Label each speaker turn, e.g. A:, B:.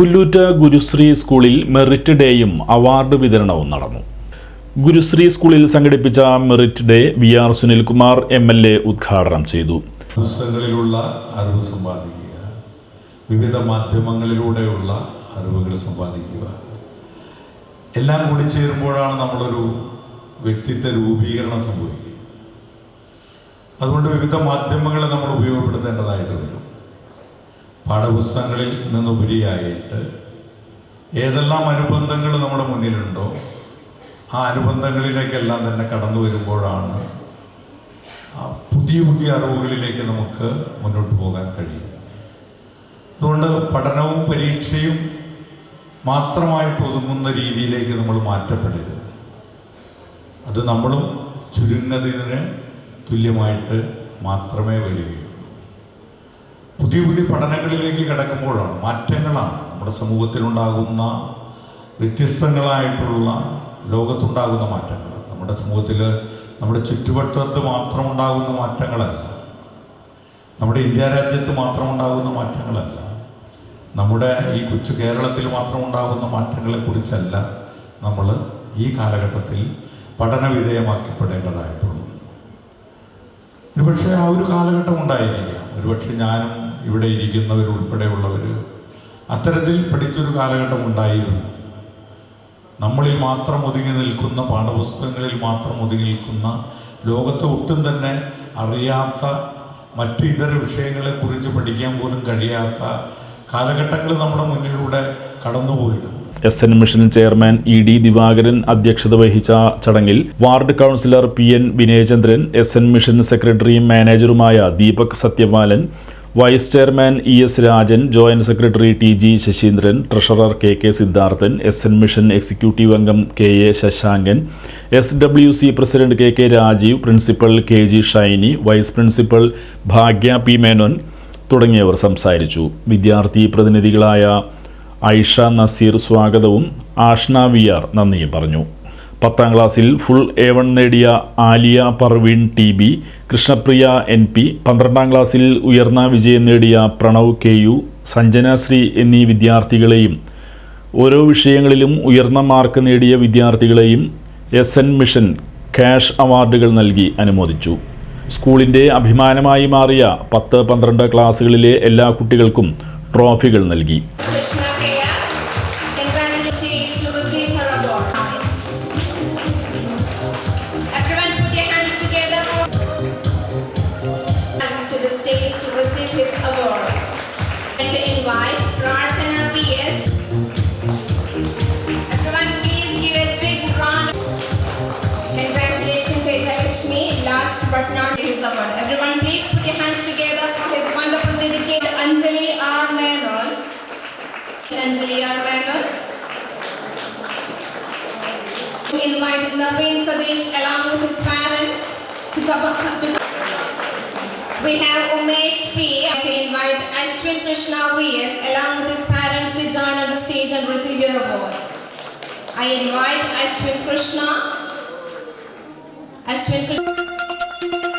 A: പുല്ലൂറ്റ ഗുരുശ്രീ സ്കൂളിൽ merit ഡേയും award വിതരണവും നടന്നു. ഗുരുശ്രീ സ്കൂളിൽ സംഘടിപ്പിച്ച merit day V R Sunilkumar M L A ഉദ്ഘാടനം ചെയ്തു.
B: പുസ്തകങ്ങളിലുള്ള അറിവ് സമ്പാദിക്കുക വിവിധ മാധ്യമങ്ങളിലൂടെയുള്ള അറിവുകൾ സമ്പാദിക്കുക. എല്ലാം കൂടി ചേരുമ്പോഴാണ് നമ്മളൊരു വ്യക്തിത്വ രൂപീകരണം സംഭവിക്കുക. അതുകൊണ്ട് വിവിധ മാധ്യമങ്ങളെ നമ്മൾ ഉപയോഗപ്പെടുത്തേണ്ടതായിട്ട് വരും. പാഠപുസ്തകങ്ങളിൽ നിന്നുപരിയായിട്ട് ഏതെല്ലാം അനുബന്ധങ്ങൾ നമ്മുടെ മുന്നിലുണ്ടോ ആ അനുബന്ധങ്ങളിലേക്കെല്ലാം തന്നെ കടന്നു വരുമ്പോഴാണ് പുതിയ പുതിയ അറിവുകളിലേക്ക് നമുക്ക് മുന്നോട്ട് പോകാൻ കഴിയും അതുകൊണ്ട് പഠനവും പരീക്ഷയും മാത്രമായിട്ട് ഒതുങ്ങുന്ന രീതിയിലേക്ക് നമ്മൾ മാറ്റപ്പെടരുത്. അത് നമ്മളും ചുരുങ്ങതിന് തുല്യമായിട്ട് മാത്രമേ വരികയുള്ളൂ. പുതിയ പുതിയ പഠനങ്ങളിലേക്ക് കിടക്കുമ്പോഴാണ് മാറ്റങ്ങളാണ്. നമ്മുടെ സമൂഹത്തിലുണ്ടാകുന്ന വ്യത്യസ്തങ്ങളായിട്ടുള്ള ലോകത്തുണ്ടാകുന്ന മാറ്റങ്ങൾ. നമ്മുടെ സമൂഹത്തിൽ നമ്മുടെ ചുറ്റുവട്ടത്ത് മാത്രം ഉണ്ടാകുന്ന മാറ്റങ്ങളല്ല. നമ്മുടെ ഇന്ത്യ രാജ്യത്ത് മാത്രം ഉണ്ടാകുന്ന മാറ്റങ്ങളല്ല. നമ്മുടെ ഈ കൊച്ചു കേരളത്തിൽ മാത്രം ഉണ്ടാകുന്ന മാറ്റങ്ങളെക്കുറിച്ചല്ല നമ്മൾ ഈ കാലഘട്ടത്തിൽ പഠന വിധേയമാക്കപ്പെടേണ്ടതായിട്ടുള്ളത് ഒരുപക്ഷെ ആ ഒരു കാലഘട്ടം ഉണ്ടായിരിക്കാം. ഒരുപക്ഷെ ഞാനും ഇവിടെ ഇരിക്കുന്നവരുൾപ്പെടെയുള്ളവർ അത്തരത്തിൽ പഠിച്ചൊരു കാലഘട്ടം ഉണ്ടായിരുന്നു. നമ്മളിൽ മാത്രം ഒതുങ്ങി നിൽക്കുന്ന പാഠപുസ്തകങ്ങളിൽ മാത്രം ഒതുങ്ങി നിൽക്കുന്ന ലോകത്തെ ഒട്ടും തന്നെ അറിയാത്ത മറ്റു ഇതര വിഷയങ്ങളെക്കുറിച്ച് പഠിക്കാൻ പോലും കഴിയാത്ത കാലഘട്ടങ്ങൾ നമ്മുടെ മുന്നിലൂടെ കടന്നുപോയിട്ടുണ്ട്.
A: S N mission chairman E D Divakaran അധ്യക്ഷത വഹിച്ച ചടങ്ങിൽ ward councillor P N Vinayachandran S N mission സെക്രട്ടറിയും മാനേജറുമായ Deepak Sathyapalan vice chairman E S Rajan joint secretary T G Sasheendran treasurer K K Siddharthan S N mission executive അംഗം K A Sasankan S W C president K K Rajeev principal K G Shiny vice principal Bhagya P Menon തുടങ്ങിയവർ സംസാരിച്ചു. വിദ്യാർത്ഥി പ്രതിനിധികളായ ഐഷ നസീർ സ്വാഗതവും Ashna V R നന്ദിയും പറഞ്ഞു. പത്താം ക്ലാസ്സിൽ full A one നേടിയ Aliya Parveen T B Krishnapriya N P. പന്ത്രണ്ടാം ക്ലാസ്സിൽ ഉയർന്ന വിജയം നേടിയ പ്രണവ് കെ യു. സഞ്ജനശ്രീ എന്നീ വിദ്യാർത്ഥികളെയും ഓരോ വിഷയങ്ങളിലും ഉയർന്ന മാർക്ക് നേടിയ വിദ്യാർത്ഥികളെയും എസ് എൻ മിഷൻ ക്യാഷ് അവാർഡുകൾ നൽകി അനുമോദിച്ചു. സ്കൂളിന്റെ അഭിമാനമായി മാറിയ പത്ത് പന്ത്രണ്ട് ക്ലാസ്സുകളിലെ എല്ലാ കുട്ടികൾക്കും ട്രോഫികൾ നൽകി.
C: Receive his award. And to invite Prarthana PS. Everyone please give a big round. Congratulations to Lakshmi, last but not least award. Everyone please put your hands together for his wonderful dedicated Anjali R. Menon. Anjali R. Menon. We invite Naveen Sadesh along with his parents to come up to we have Umesh P. to invite Ashwin Krishna VS along with his parents to join on the stage and receive your awards. I invite Ashwin Krishna. Ashwin Krishna.